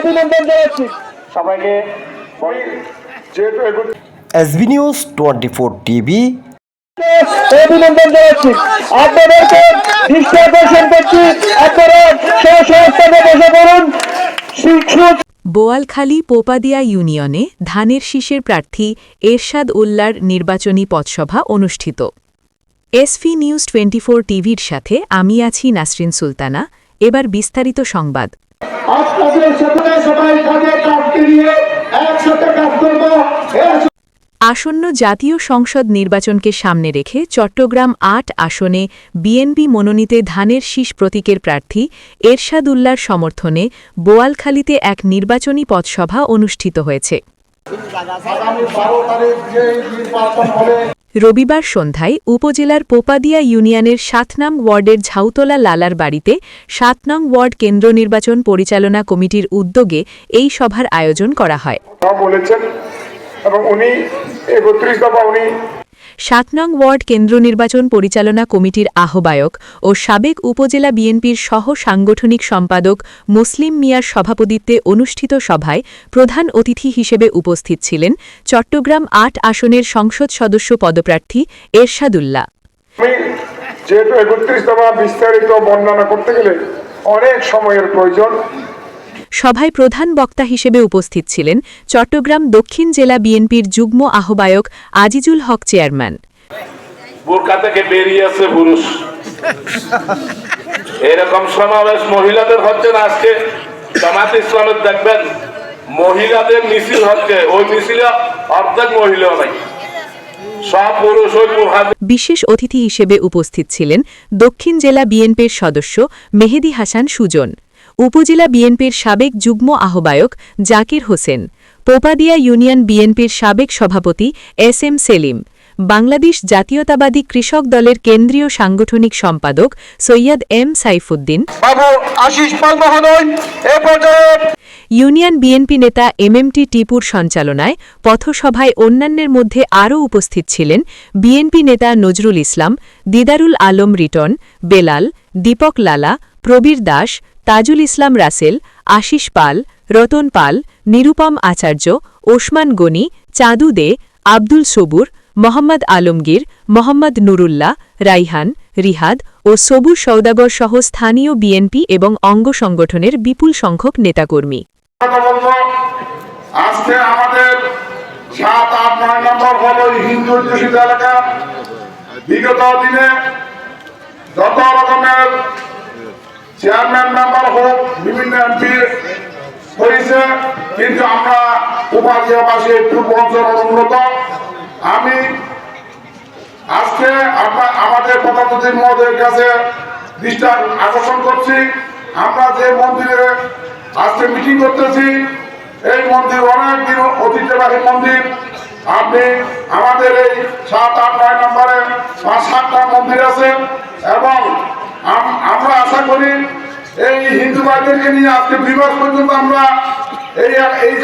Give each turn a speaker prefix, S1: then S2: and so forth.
S1: অভিনন্দন জানাচ্ছি।
S2: সবাইকে
S3: যেহেতু
S4: SB news twenty four TV.
S1: অভিনন্দন জানাচ্ছি। আপনাদেরকে দৃষ্টি আকর্ষণ করছি। আপনারা স্বস্থানে বসে পড়ুন।
S5: বোয়ালখালী পোপাদিয়া ইউনিয়নে ধানের শীষের প্রার্থী এরশাদ উল্লার নির্বাচনী পথসভা অনুষ্ঠিত। এসফি নিউজ টোয়েন্টি ফোর টিভির সাথে আমি আছি নাসরিন সুলতানা। এবার বিস্তারিত সংবাদ।
S1: আপনাদের সাথে সবাই কাজে কাজকে নিয়ে একসাথে কাজ করব।
S5: আসন্ন জাতীয় সংসদ নির্বাচনকে সামনে রেখে চট্টগ্রাম আট আসনে বিএনপি মনোনীতে ধানের শীষ প্রতীকের প্রার্থী এরশাদ উল্লার সমর্থনে বোয়ালখালীতে এক নির্বাচনী পথসভা অনুষ্ঠিত হয়েছে। রবিবার সন্ধ্যায় উপজেলার পোপাদিয়া ইউনিয়নের সাত নং ওয়ার্ডের ঝাউতলা লালার বাড়িতে সাতনং ওয়ার্ড কেন্দ্র নির্বাচন পরিচালনা কমিটির উদ্যোগে এই সভার আয়োজন করা হয়।
S3: বলেছেন এবং উনি একত্রিশ দফা উনি
S5: সাত নং ওয়ার্ড কেন্দ্র নির্বাচন পরিচালনা কমিটির আহ্বায়ক ও সাবেক উপজেলা বিএনপির সহ সাংগঠনিক সম্পাদক মুসলিম মিয়ার সভাপতিত্বে অনুষ্ঠিত সভায় প্রধান অতিথি হিসেবে উপস্থিত ছিলেন চট্টগ্রাম আট আসনের সংসদ সদস্য পদপ্রার্থী এরশাদুল্লাহ।
S3: যেহেতু একত্রিশ বিস্তারিত বর্ণনা করতে গেলে অনেক সময়ের প্রয়োজন
S5: সভায় প্রধান বক্তা হিসেবে উপস্থিত ছিলেন চট্টগ্রাম দক্ষিণ জেলা বিএনপির যুগ্ম আহ্বায়ক আজিজুল হক চেয়ারম্যান।
S6: বোরকা থেকে বেরিয়ে আসছে পুরুষ। এরকম সমাবেশ মহিলাদের হচ্ছে না আজকে? জামাত ইসলামের দেখবেন মহিলাদের মিছিল হচ্ছে। ওই মিছিলে অর্ধেক মহিলাও নাই।
S5: বিশেষ অতিথি হিসেবে উপস্থিত ছিলেন দক্ষিণ জেলা বিএনপির সদস্য মেহেদি হাসান সুজন। উপজেলা বিএনপির সাবেক যুগ্ম আহ্বায়ক জাকির হোসেন পোপাদিয়া ইউনিয়ন বিএনপির সাবেক সভাপতি এস এম সেলিম বাংলাদেশ জাতীয়তাবাদী কৃষক দলের কেন্দ্রীয় সাংগঠনিক সম্পাদক Syed M Saifuddin. Union BNP নেতা এমএমটি টিপুর সঞ্চালনায় পথসভায় অন্যান্যের মধ্যে আরও উপস্থিত ছিলেন বিএনপি নেতা নজরুল ইসলাম দিদারুল আলম রিটন বেলাল দীপক লালা প্রবীর দাস তাজুল ইসলাম রাসেল, আশিস পাল, রতন পাল, নিরুপম আচার্য, ওসমান গনি, চাঁদু দে, আব্দুল সবুর, মোহাম্মদ আলমগীর, মোহাম্মদ নুরুল্লাহ, রাইহান, রিহাদ ও সবুর সৌদাগর সহ স্থানীয় বিএনপি এবং অঙ্গ সংগঠনের বিপুল সংখ্যক নেতাকর্মী।
S3: বিগত দিনে যত রকমের চেয়ারম্যান মেম্বার হোক, বিভিন্ন এমপি হয়েছে, কিন্তু আমরা উপাধিবাসী পূর্ব অঞ্চল উন্নত আমি আজকে আপনার আমাদের প্রধানমন্ত্রী মহোদয়ের কাছে দৃষ্টি আকর্ষণ করছি। আমরা যে মন্দিরে আজকে মিটিং করতেছি, এই মন্দির অনেক দিন ঐতিহ্যবাহী মন্দির। আপনি আমাদের এই সাত আট নয় নম্বরে পাঁচ সাতটা মন্দির আছে এবং আমরা আশা করি এই হিন্দু ভাইদেরকে নিয়ে আজকে দুই পর্যন্ত আমরা এই এই